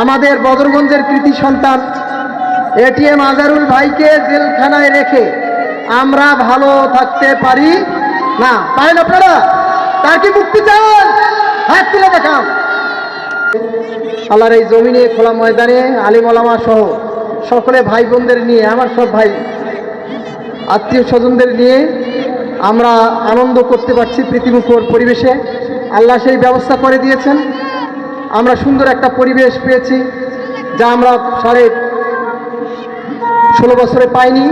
আমাদের বদরগঞ্জের কৃতি সন্তান এটিএম আজারুল ভাইকে জেলখানায় রেখে আমরা ভালো থাকতে পারি না। পারেন আপনারা? তার কি মুক্তি চান? হাত তুলে দেখান। আল্লাহর এই জমিনে, খোলা ময়দানে, আলিম ওলামা সহ সকলে ভাই বোনদের নিয়ে, আমার সব ভাই আত্মীয় স্বজনদের নিয়ে আমরা আনন্দ করতে পারছি প্রীতিমুখর পরিবেশে। আল্লাহ সেই ব্যবস্থা করে দিয়েছেন। আমরা সুন্দর একটা পরিবেশ পেয়েছি, যা আমরা সাড়ে ষোলো বছরে পাইনি।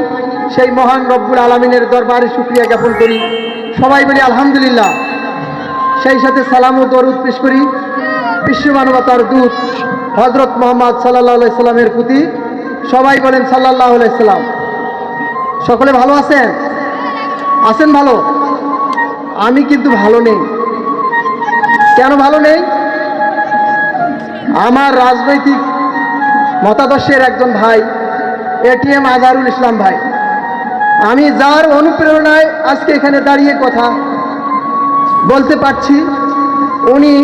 সেই মহান রব্বুল আলমিনের দরবারে শুক্রিয়া জ্ঞাপন করি। সবাই বলি আলহামদুলিল্লাহ। সেই সাথে সালাম ও দরুদ পেশ করি। বিশ্ব মানবতার দূত হজরত মোহাম্মদ সাল্লাহ সাল্লামের প্রতি। সবাই বলেন সাল্লাহ সাল্লাম। সকলে ভালো আছেন? আছেন ভালো? আমি কিন্তু ভালো নেই। কেন ভালো নেই? আমার রাজনৈতিক মতাদর্শের একজন ভাই এটিএম আজহারুল ইসলাম ভাই। আমি যার অনুপ্রেরণায় আজকে এখানে দাঁড়িয়ে কথা বলতে পারছি, উনি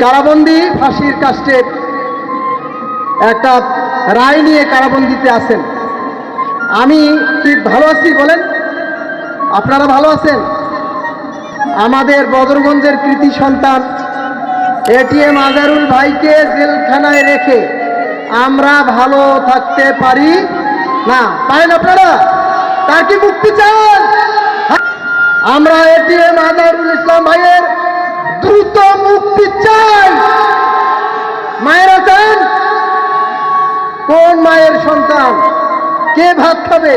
কারাবন্দি ফাঁসির কাস্টের একটা রায় নিয়ে কারাবন্দিতে আছেন। আমি কি ভালো আছি বলেন? আপনারা ভালো আছেন? আমাদের বদরগঞ্জের কৃতি সন্তান এটিএম আজারুল ভাইকে জেলখানায় রেখে আমরা ভালো থাকতে পারি না। পারেন আপনারা? তার কি মুক্তি চান? আমরা এটিএম আজারুল ইসলাম ভাইয়ের দ্রুত মুক্তি চাই। মায়েরা চান? কোন মায়ের সন্তান? কে ভাত খাবে?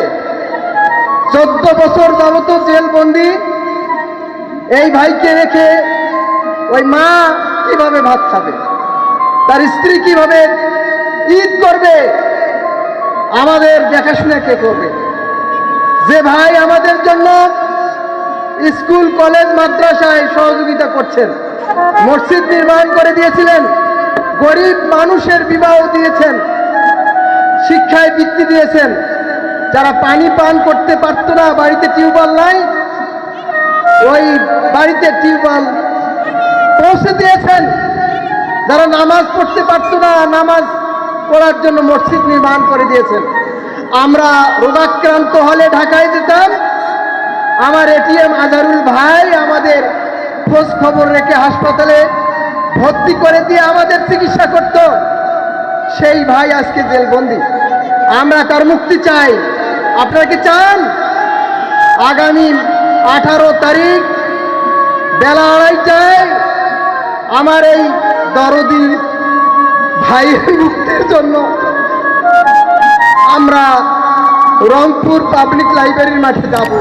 চোদ্দ বছর যাবত জেলবন্দি। এই ভাইকে রেখে ওই মা কীভাবে ভাত খাবে? তার স্ত্রী কীভাবে ঈদ করবে? আমাদের দেখাশোনা কে করবে? যে ভাই আমাদের জন্য স্কুল, কলেজ, মাদ্রাসায় সহযোগিতা করছেন, মসজিদ নির্মাণ করে দিয়েছিলেন, গরিব মানুষের বিবাহ দিয়েছেন, শিক্ষায় বৃত্তি দিয়েছেন, যারা পানি পান করতে পারতো না, বাড়িতে টিউবওয়েল নাই, ওই বাড়িতে টিউবওয়েল পৌঁছে দিয়েছেন। যারা নামাজ পড়তে পারতো না, নামাজ পড়ার জন্য মসজিদ নির্মাণ করে দিয়েছেন। আমরা রোগাক্রান্ত হলে ঢাকায় যেতাম। আমার এটিএম আজারুল ভাই আমাদের খোঁজ খবর রেখে হাসপাতালে ভর্তি করে দিয়ে আমাদের চিকিৎসা করত। সেই ভাই আজকে জেলবন্দি। আমরা তার মুক্তি চাই? আপনারা কি চান? আগামী আঠারো তারিখ বেলা আড়াইটায় আমার এই দরদি ভাইয়ের মুক্তির জন্য আমরা রংপুর পাবলিক লাইব্রেরির মাঠে যাব।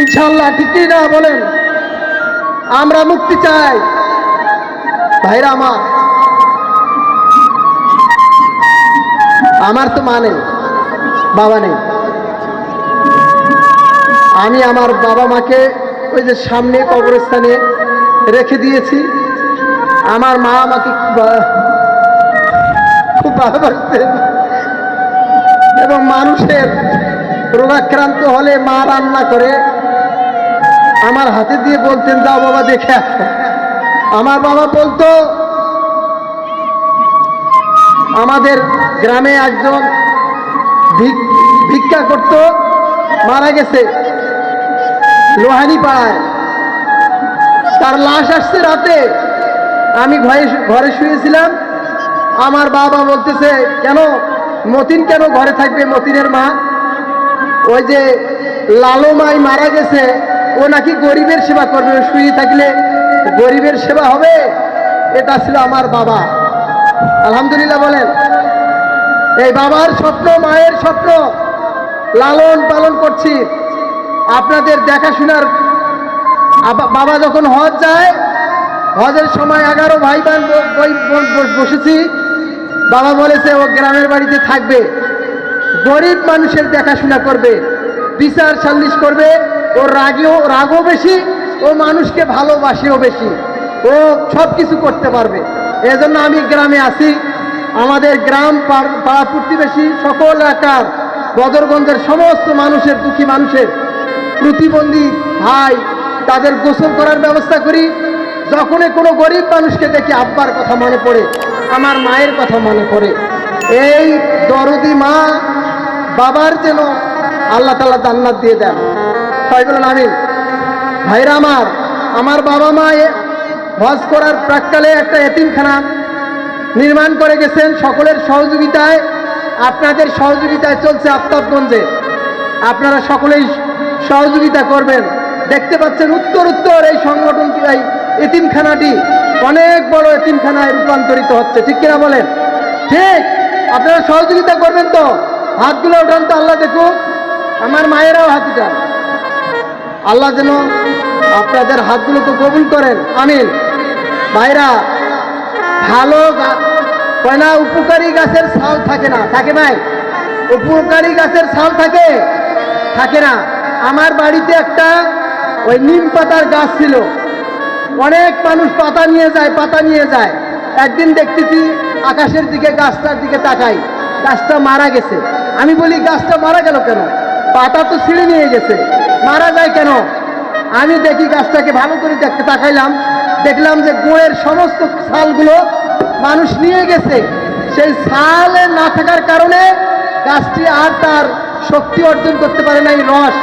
ইনশাল্লাহ ঠিকই না বলেন? আমরা মুক্তি চাই। ভাইরা আমার আমার তো মা নেই, বাবা নেই। আমি আমার বাবা মাকে ওই যে সামনে কবরস্থানে রেখে দিয়েছি। আমার মা আমাকে খুব ভালোবাসতেন। এবং মানুষের রোগাক্রান্ত হলে মা রান্না করে আমার হাতে দিয়ে বলতেন যাও বাবা, দেখে আমার বাবা বলতো, আমাদের গ্রামে একজন ভিক- ভিক্ষা করত, মারা গেছে। লোহানি পাড়ায় তার লাশ আসছে রাতে। আমি ঘরে ঘরে শুয়েছিলাম। আমার বাবা বলতেছে, কেন? মতিন কেন ঘরে থাকবে মতিনের মা? ওই যে লালো মাই মারা গেছে, ও নাকি গরিবের সেবা করবে। শুয়ে থাকলে গরিবের সেবা হবে? এটা ছিল আমার বাবা। আলহামদুলিল্লাহ বলেন। এই বাবার স্বপ্ন, মায়ের স্বপ্ন লালন পালন করছি। আপনাদের দেখাশোনার বাবা যখন হজ যায়, হজের সময় এগারো ভাই বোন বসেছি। বাবা বলেছে, ও গ্রামের বাড়িতে থাকবে। গরিব মানুষের দেখাশোনা করবে, বিচার সাল্লিশ করবে। ও রাগেও, রাগও বেশি, ও মানুষকে ভালোবাসেও বেশি। ও সব কিছু করতে পারবে। এজন্য আমি গ্রামে আসি আমাদের গ্রাম পাড়া প্রতিবেশী, সকল এলাকার, বদরগঞ্জের সমস্ত মানুষের, দুঃখী মানুষের প্রতিবন্ধী ভাই তাদের গোসল করার ব্যবস্থা করি। যখনই কোনো গরিব মানুষকে দেখি আব্বার কথা মনে পড়ে, আমার মায়ের কথা মনে পড়ে, এই দরদি মা বাবার যেন আল্লাহ তালা জান্নাত দিয়ে দেন। সবাই বলুন, আমিন। ভাইরা আমার আমার বাবা মা হজ করার প্রাককালে একটা এতিমখানা নির্মাণ করে গেছেন সকলের সহযোগিতায়। আপনাদের সহযোগিতায় চলছে আফতাবগঞ্জে। আপনারা সকলেই সহযোগিতা করবেন। দেখতে পাচ্ছেন উত্তর উত্তর, এই সংগঠনটি এই এতিমখানাটি অনেক বড় এতিমখানায় রূপান্তরিত হচ্ছে। ঠিক কিনা বলেন? ঠিক। আপনারা সহযোগিতা করবেন তো? হাতগুলো উঠান তো, আল্লাহ দেখুক। আমার মায়েরাও হাত উঠান আল্লাহ যেন আপনাদের হাতগুলোকে কবুল করেন। আমিন। ভাইরা, ভালো গা- কয় না উপকারী গাছের ছাল থাকে না? থাকে নাই উপকারী গাছের ছাল থাকে? থাকে না। আমার বাড়িতে একটা ওই নিম পাতার গাছ ছিল। অনেক মানুষ পাতা নিয়ে যায়, পাতা নিয়ে যায়। একদিন দেখতেছি আকাশের দিকে গাছটার দিকে তাকাই। গাছটা মারা গেছে। আমি বলি, গাছটা মারা গেল কেন? পাতা তো ছিঁড়ে নিয়ে গেছে। মারা যায় কেন? আমি দেখি গাছটাকে ভালো করে দেখতে তাকাইলাম। দেখলাম যে গোয়ের সমস্ত ছালগুলো মানুষ নিয়ে গেছে। সেই ছালে না থাকার কারণে গাছটি আর তার শক্তি অর্জন করতে পারে নাই, রস।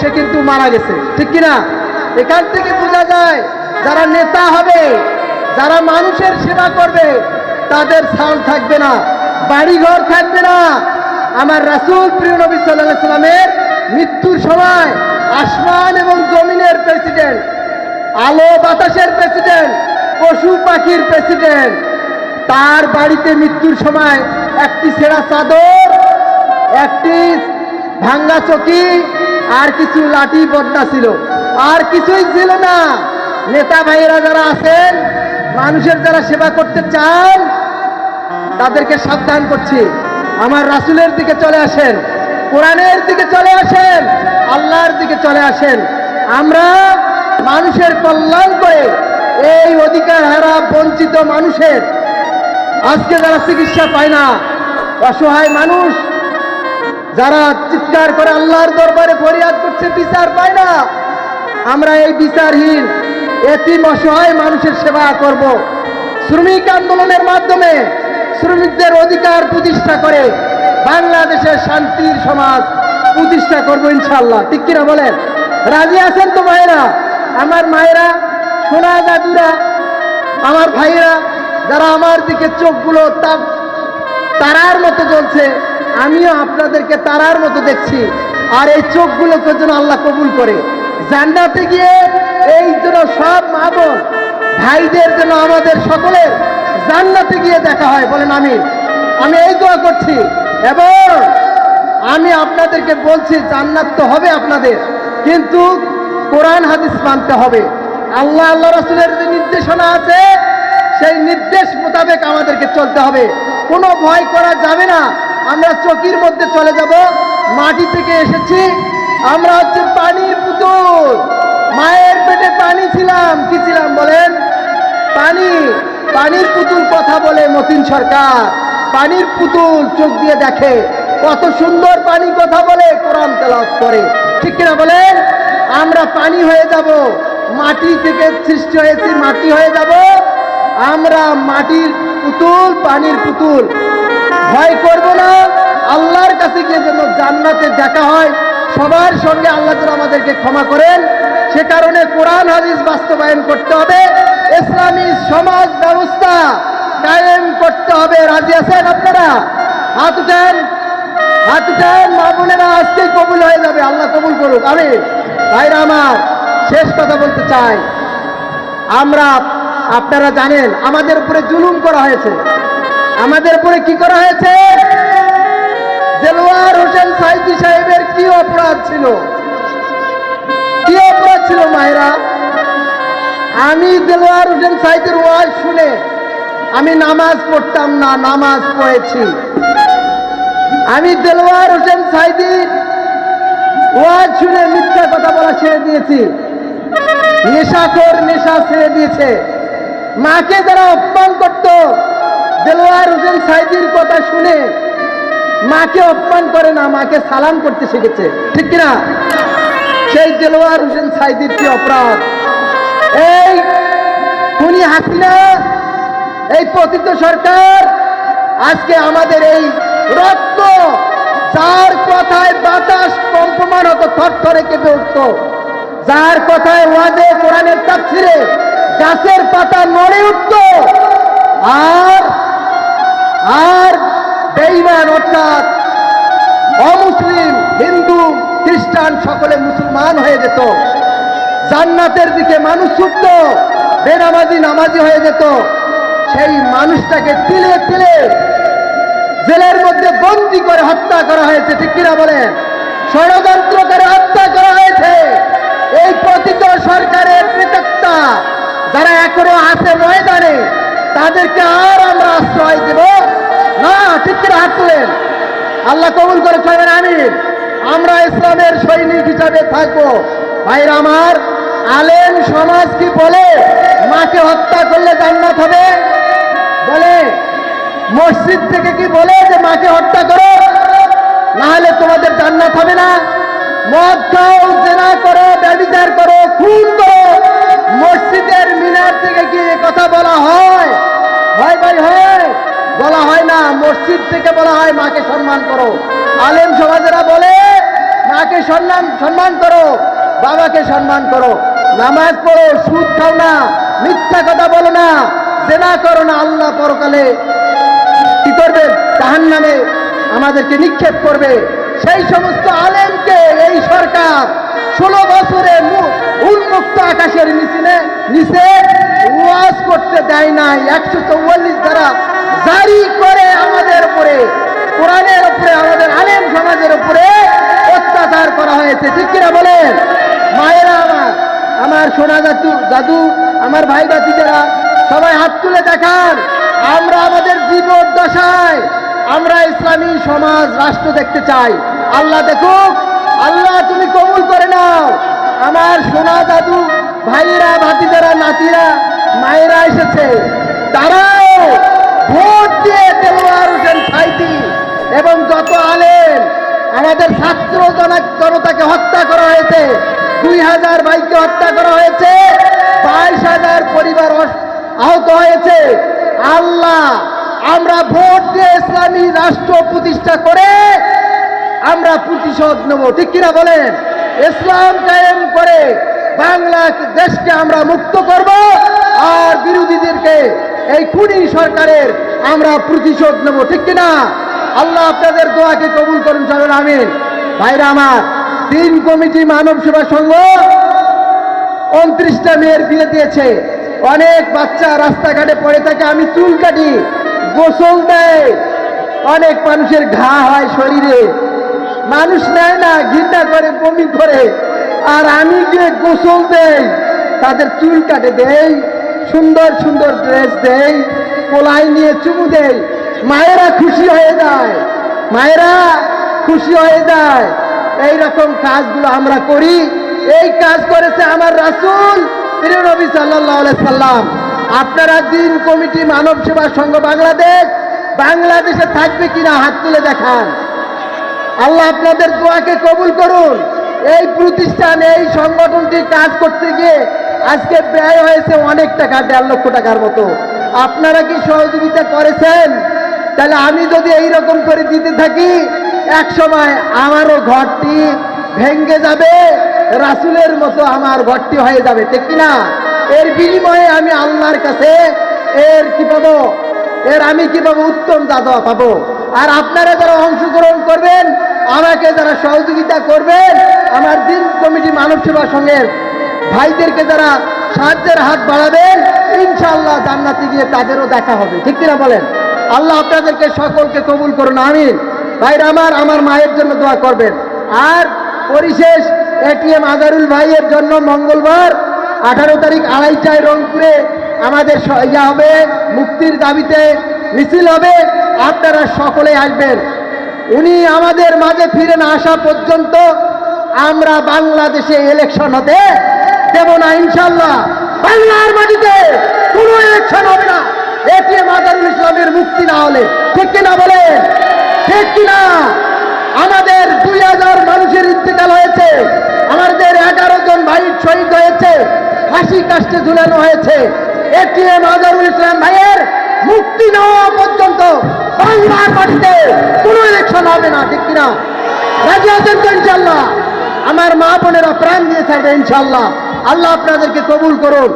সে কিন্তু মারা গেছে। ঠিক কিনা? এখান থেকে বোঝা যায়, যারা নেতা হবে, যারা মানুষের সেবা করবে, তাদের ছাল থাকবে না, বাড়িঘর থাকবে না। আমার রাসূল প্রিয় নবী সাল্লাহ সাল্লামের মৃত্যুর সময় আসমান এবং জমিনের প্রেসিডেন্ট, আলো বাতাসের প্রেসিডেন্ট, পশু পাখির প্রেসিডেন্ট, তার বাড়িতে মৃত্যুর সময় একটি সেরা চাদর, একটি ভাঙ্গা চকি আর কিছু লাঠি বদনা ছিল। আর কিছুই ছিল না। নেতা ভাইয়েরা যারা আছেন, মানুষের যারা সেবা করতে চান, তাদেরকে সাবধান করছি। আমার রাসুলের দিকে চলে আসেন, কোরআনের দিকে চলে আসেন, আল্লাহর দিকে চলে আসেন। আমরা মানুষের কল্যাণ করে এই অধিকার হারা বঞ্চিত মানুষের আজকে যারা চিকিৎসা পায় না, অসহায় মানুষ যারা চিৎকার করে আল্লাহর দরবারে ফরিয়াদ করছে, বিচার পায় না। আমরা এই বিচারহীন, এতিম, অসহায় মানুষের সেবা করব। শ্রমিক আন্দোলনের মাধ্যমে শ্রমিকদের অধিকার প্রতিষ্ঠা করে বাংলাদেশের শান্তির সমাজ প্রতিষ্ঠা করব ইনশাল্লাহ ঠিক কিনা বলেন? রাজি আছেন তো মায়েরা আমার মায়েরা, সোনা দাদুরা আমার ভাইয়েরা, যারা আমার দিকে চোখগুলো তারার মতো জ্বলছে আমিও আপনাদেরকে তারার মতো দেখছি। আর এই চোখগুলোকে যেন আল্লাহ কবুল করে। জান্নাতে গিয়ে এই জন্য সব মা ভাইদের জন্য আমাদের সকলের জান্নাতে গিয়ে দেখা হয়। বলেন আমি। আমি এই দোয়া করছি। এবং আমি আপনাদেরকে বলছি, জান্নাত তো হবে আপনাদের, কিন্তু কোরআন হাদিস মানতে হবে। আল্লাহ আল্লাহ রসুলের যে নির্দেশনা আছে, সেই নির্দেশ মোতাবেক আমাদেরকে চলতে হবে। কোনো ভয় করা যাবে না। আমরা চকির মধ্যে চলে যাব। মাটি থেকে এসেছি। আমরা হচ্ছে পানির পুতুল। মায়ের পেটে পানি ছিলাম। কি ছিলাম বলেন? পানি। পানির পুতুল কথা বলে মতিন সরকার। পানির পুতুল চোখ দিয়ে দেখে। কত সুন্দর পানি কথা বলে কোরআন তেলাওয়াত করে। ঠিক কিনা বলেন? আমরা পানি হয়ে যাব। মাটি থেকে সৃষ্টি হয়েছি, মাটি হয়ে যাব। আমরা মাটির পুতুল, পানির পুতুল। ভয় করব না, আল্লাহর কাছে গিয়ে যেন জান্নাতে দেখা হয়, সবার সঙ্গে আল্লাহ যেন আমাদেরকে ক্ষমা করেন। সে কারণে কোরআন, হাদিস বাস্তবায়ন করতে হবে, ইসলামী সমাজ ব্যবস্থা কায়েম করতে হবে। রাজি আছেন আপনারা? হাত উঠেন হাত উঠেন, মা বোনেরা, আজকেই কবুল হয়ে যাবে। আল্লাহ কবুল করুক আমি ভাইরা আমার, শেষ কথা বলতে চাই। আমরা আপনারা জানেন, আমাদের উপরে জুলুম করা হয়েছে। আমাদের উপরে কি করা হয়েছে? দেলোয়ার হোসেন সাইদি সাহেবের কি অপরাধ ছিল? কি অপরাধ ছিল মায়েরা? আমি দেলোয়ার হোসেন সাইদের ওয়াজ শুনে আমি নামাজ পড়তাম না, নামাজ পড়েছি। আমি দেলোয়ার হোসেন সাইদির ওয়াজ শুনে মিথ্যা কথা বলা ছেড়ে দিয়েছি। নেশাখোর নেশা ছেড়ে দিয়েছে। মাকে যারা অপমান করত, দেলোয়ার হোসেন সাইদির কথা শুনে মাকে অপমান করে না, মাকে সালাম করতে শিখেছে। ঠিক কিনা? সেই দেলোয়ার হোসেন সাইদির কি অপরাধ? এই খুনি হাসিনা, এই পতিত সরকার আজকে আমাদের এই রক্ত, যার কথায় বাতাস কম্পমান হতো থরথরে কেঁপে উঠত, যার কথায় ওয়াজে কোরআনের তাফসিরে গাছের পাতা নড়ে উঠত। আর আর বেইমান অর্থাৎ অমুসলিম, হিন্দু, খ্রিস্টান সকলে মুসলমান হয়ে যেত। জান্নাতের দিকে মানুষ ছুটত, বেনামাজি, নামাজি হয়ে যেত। সেই মানুষটাকে তিলে তিলে জেলের মধ্যে বন্দি করে হত্যা করা হয়েছে, ঠিক কিনা বলেন? ষড়যন্ত্র করে হত্যা করা হয়েছে। এই পতিত সরকারের কৃতজ্ঞতা যারা এখনও আছে ময়দানে তাদেরকে আর আমরা আশ্রয় দেব না। ঠিক কিনা হাত তুলেন? আল্লাহ কবুল করে চলবেন আমিন। আমরা ইসলামের সৈনিক হিসাবে থাকব। ভাইরা আমার, আলেম সমাজ কি বলে? মাকে হত্যা করলে জান্নাত হবে? বলে। মসজিদ থেকে কি বলে যে মাকে হত্যা করো? না হলে তোমাদের জান্নাত হবে না। মদ খাও, জেনা করো ব্যবচার করো, খুন করো মসজিদের মিনার থেকে কি কথা বলা হয়? হয় ভাই হয়, বলা হয় না, মসজিদ থেকে বলা হয় মাকে সম্মান করো। আলেম সমাজেরা বলে, মাকে সম্মান সম্মান করো, বাবাকে সম্মান করো। নামাজ পড়ো, সুদ খাও না, মিথ্যা কথা বলো না, জেনা করো না আল্লাহ পরকালে। কি করবে? জাহান নামে আমাদেরকে নিক্ষেপ করবে। সেই সমস্ত আলেমকে এই সরকার ষোলো বছরে মু- উন্মুক্ত আকাশের নিচে নিচে ওয়াজ করতে দেয় নাই। একশো চৌয়াল্লিশ দ্বারা জারি করে আমাদের উপরে, কোরআনের উপরে, আমাদের আলেম সমাজের উপরে অত্যাচার করা হয়েছে। ঠিক কিনা বলেন? মায়েরা আমার আমার সোনা দাদু দাদু, আমার ভাই বাতিজারা সবাই হাত তুলে দেখান। আমরা আমাদের জীবন দশায়, আমরা ইসলামী সমাজ, রাষ্ট্র দেখতে চাই। আল্লাহ দেখুক, আল্লাহ তুমি কবুল করে নাও। আমার সোনা দাদু ভাইরা ভাতিজারা, নাতিরা, মায়েরা এসেছে। তারাও ভোট দিয়ে দেলোয়ার হোসেন সাইদি এবং যত আলেন আমাদের ছাত্র জনা- জনতাকে হত্যা করা হয়েছে। দুই হাজার ভাইকে হত্যা করা হয়েছে। বাইশ হাজার পরিবার আহত হয়েছে। আল্লাহ, আমরা ভোট দিয়ে ইসলামী রাষ্ট্র প্রতিষ্ঠা করে আমরা প্রতিশোধ নেব। ঠিক কিনা বলেন? ইসলাম কায়েম করে বাংলা দেশকে আমরা মুক্ত করব আর বিরোধীদেরকে এই খুনি সরকারের আমরা প্রতিশোধ নেব, ঠিক কিনা? আল্লাহ আপনাদের দোয়াকে কবুল করুন সবেন আমিন। ভাইরা আমার, তিন কমিটি মানব সেবা সংঘ উনত্রিশটা মেয়ের বিয়ে দিয়েছে। অনেক বাচ্চা রাস্তাঘাটে পড়ে থাকে, আমি চুল কাটি, গোসল দেয়। অনেক মানুষের ঘা হয় শরীরে। মানুষ নেয় না, ঘৃণা করে, বমি করে। আর আমি গিয়ে গোসল দেই, তাদের চুল কাটে দেই, সুন্দর সুন্দর ড্রেস দেই কোলাই নিয়ে চুমু দেই, মায়েরা খুশি হয়ে যায়, মায়েরা খুশি হয়ে যায়। এই রকম কাজগুলো আমরা করি। এই কাজ করেছে আমার রাসুল, প্রিয় নবী সাল্লাল্লাহু সাল্লাম। আপনারা দিন কমিটি মানব সেবা সংঘ বাংলাদেশ, বাংলাদেশে থাকবে কিনা হাত তুলে দেখান। আল্লাহ আপনাদের দোয়াকে কবুল করুন। এই প্রতিষ্ঠান, এই সংগঠনটি কাজ করতে গিয়ে আজকে ব্যয় হয়েছে অনেক টাকা, দেড় লক্ষ টাকার মতো। আপনারা কি সহযোগিতা করেছেন? তাহলে আমি যদি এই রকম করে দিতে থাকি, এক সময় আমারও ঘরটি ভেঙ্গে যাবে, রাসুলের মতো আমার ঘরটি হয়ে যাবে, ঠিক কিনা? এর বিনিময়ে আমি আল্লাহর কাছে এর কি পাবো? এর আমি কি কীভাবে উত্তম দাদা পাবো। আর আপনারা যারা অংশগ্রহণ করবেন আমাকে যারা সহযোগিতা করবেন, আমার দিন কমিটি মানব সেবা সঙ্গের ভাইদেরকে যারা সাহায্যের হাত বাড়াবেন, ইনশাআল্লাহ জান্নাতে গিয়ে তাদেরও দেখা হবে। ঠিক কিনা বলেন? আল্লাহ আপনাদেরকে সকলকে কবুল করুন, আমিন। ভাইরা আমার আমার মায়ের জন্য দোয়া করবেন। আর পরিশেষ এটিএম আজারুল ভাইয়ের জন্য মঙ্গলবার, আঠারো তারিখ আড়াইটায় রংপুরে আমাদের ইয়া হবে, মুক্তির দাবিতে মিছিল হবে। আপনারা সকলে আসবেন। উনি আমাদের মাঝে ফিরে না আসা পর্যন্ত আমরা বাংলাদেশে ইলেকশন হতে দেব না ইনশাল্লাহ বাংলার মাটিতে কোনো ইলেকশন হবে না। এটিএম আজারুল ইসলামের মুক্তি না হলে। ঠিক কিনা বলেন? ঠিক কিনা? আমাদের দুই হাজার মানুষের ইন্তেকাল হয়েছে। আমাদের এগারো জন ভাই শহীদ হয়েছে। হাসি কাস্টে ঝুলানো হয়েছে। এটিএম আজহারুল ইসলাম ভাইয়ের মুক্তি না হওয়া পর্যন্ত বাংলার মাটিতে কোনো ইলেকশন হবে না, ঠিক কিনা? রাজি আছেন তো ইনশাল্লাহ আমার মা বোনেরা প্রাণ দিয়ে থাকবে ইনশাল্লাহ আল্লাহ আপনাদেরকে কবুল করুন।